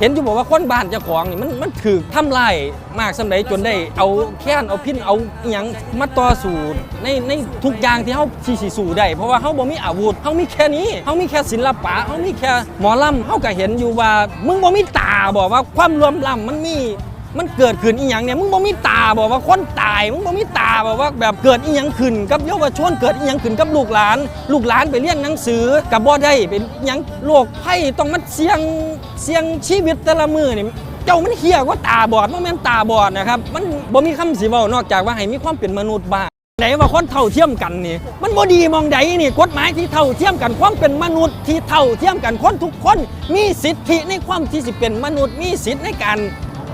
เห็นอยู่บอกว่าคนบ้านเจ้าของนี่มันมันถือทำลายมากสำไดจนได้เอาแค้นเอาพินเอาอหยังมาต่อสู้ในในทุกอย่างที่เฮาสิสิสู้ได้เพราะว่าเฮาบ่มีอาวุธเฮามีแค่นี้เฮามีแค่ศิลปะเฮามีแค่หมอลำเฮาก็เห็นอยู่ว่า มึงบ่มีตาบอกว่าความรวมลำมันมี มันเกิดขึ้นอีหยังเนี่ยมึงบ่มีตาบอกว่าคนตายมึงบ่มีตาบอกว่าแบบเกิดอีหยังขึ้นกับเยาวชนเกิดอีหยังขึ้นกับลูกหลาน ลูกหลานไปเรียนหนังสือกับบ่ได้เป็นอิหยังโรคภัยต้องมาเสี่ยงเสี่ยงชีวิตแต่ละมือนี่เจ้ามันเหี้ยกว่าตาบอดบ่แม่นตาบอดนะครับมันบ่มีคำสิเว้านอกจากว่าให้มีความเป็นมนุษย์บ้างไหนว่าคนเท่าเทียมกันนี่มันบ่ดีมองใดนี่กฎหมายที่เท่าเทียมกันความเป็นมนุษย์ที่เท่าเทียมกันคนทุกคน มีสิทธิในความที่สิเป็นมนุษย์มีสิทธิในการ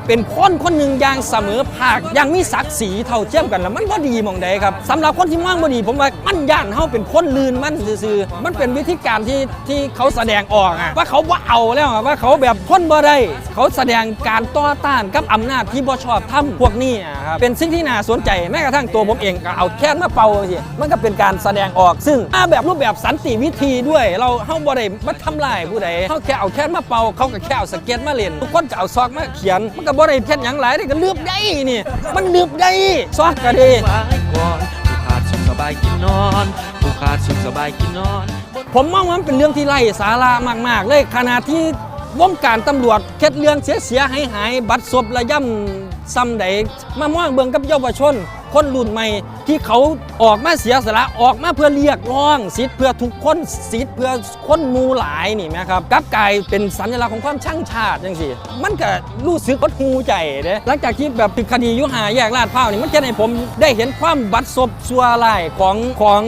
เป็นคนคนหนึ่งอย่างเสมอภาคอย่างมีศักดิ์ศรีเท่าเทียมกันแล้วมันบ่ดีมองใดครับสำหรับคนที่มองบ่ดีผมว่ามันย่านเฮาเป็นคนลืนมันซื่อๆมันเป็นวิธีการที่ที่เขาแสดงออกอะว่าเขาบ่เอาแล้วอะว่าเขาแบบคนบ่ได้เขาแสดงการต่อต้านกับอำนาจที่บ่ชอบทำพวกนี้อะครับเป็นสิ่งที่น่าสนใจแม้กระทั่งตัวผมเองก็เอาแค่มาเป่าสิมันก็เป็นการแสดงออกซึ่งมาแบบรูปแบบสันติวิธีด้วย เราเฮาบ่ได้มาทำลายผู้ใดเฮาแค่เอาแค่มาเป่าเขาก็แค่เอาสเก็ตมาเล่นทุกคนก็เอาซอกมาเขียนมันก็บ่ได้เฮ็ดหยังหลายได้ก็ลืบได้นี่ มันลืบได้ซอกก็ดีไว้ก่อนผู้ขาดสุขสบายกินนอนผู้ขาดสุขสบายกินนอนผมมองว่ามันเป็นเรื่องที่ไร้สาระมาก ๆ เลยขณะที่วงการตำรวจเค็ดเรื่องเสียเสียหายหายๆบัตรศพระย่ำซ้ำใดมามองเบิ่งกับเยาวชน คนรุ่นใหม่ ที่เขาออกมาเสียสละออกมาเพื่อเรียกร้องสิทธิ์เพื่อทุกคนสิทธิ์เพื่อคนมูหลายนี่ไหมครับกับกลายเป็นสัญลักษณ์ของความช่างชาติจังสิมันก็รู้สึกหดหูใจเด้หลังจากที่แบบถึกคดียุหาแยกลาดพร้าวนี่มันจะให้ผมได้เห็นความบัดซบซัวลายของของ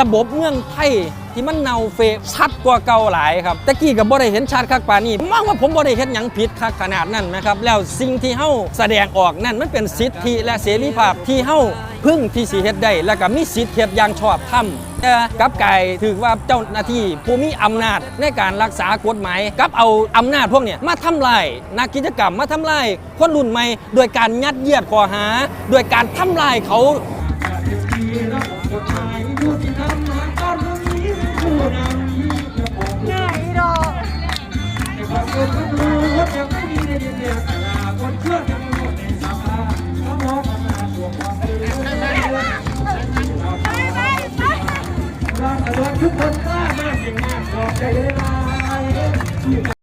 ระบบเมืองไทยที่มันเน่าเฟะชัดกว่าเก่าหลายครับตะกี้กับบ่ได้เห็นชัดคักปานนี้มองว่าผมบ่ได้เห็นหยังผิดคักขนาดนั้นนะครับแล้วสิ่งที่เฮาแสดงออกนั่นมันเป็นสิทธิและเสรีภาพที่เฮาพึ่งที่สิเฮ็ดได้แล้วก็มีสิทธิ์เฮ็ดอย่างชอบธรรมแต่กับกลายถือว่าเจ้าหน้าที่ผู้มีอำนาจในการรักษากฎหมายกับเอาอำนาจพวกเนี้ยมาทำลายนักกิจกรรมมาทำลายคนรุ่นใหม่โดยการยัดเยียดข้อหา โดยการทำลายเขา ทุกคนกล้ามากเก่งมากขอบใจเลย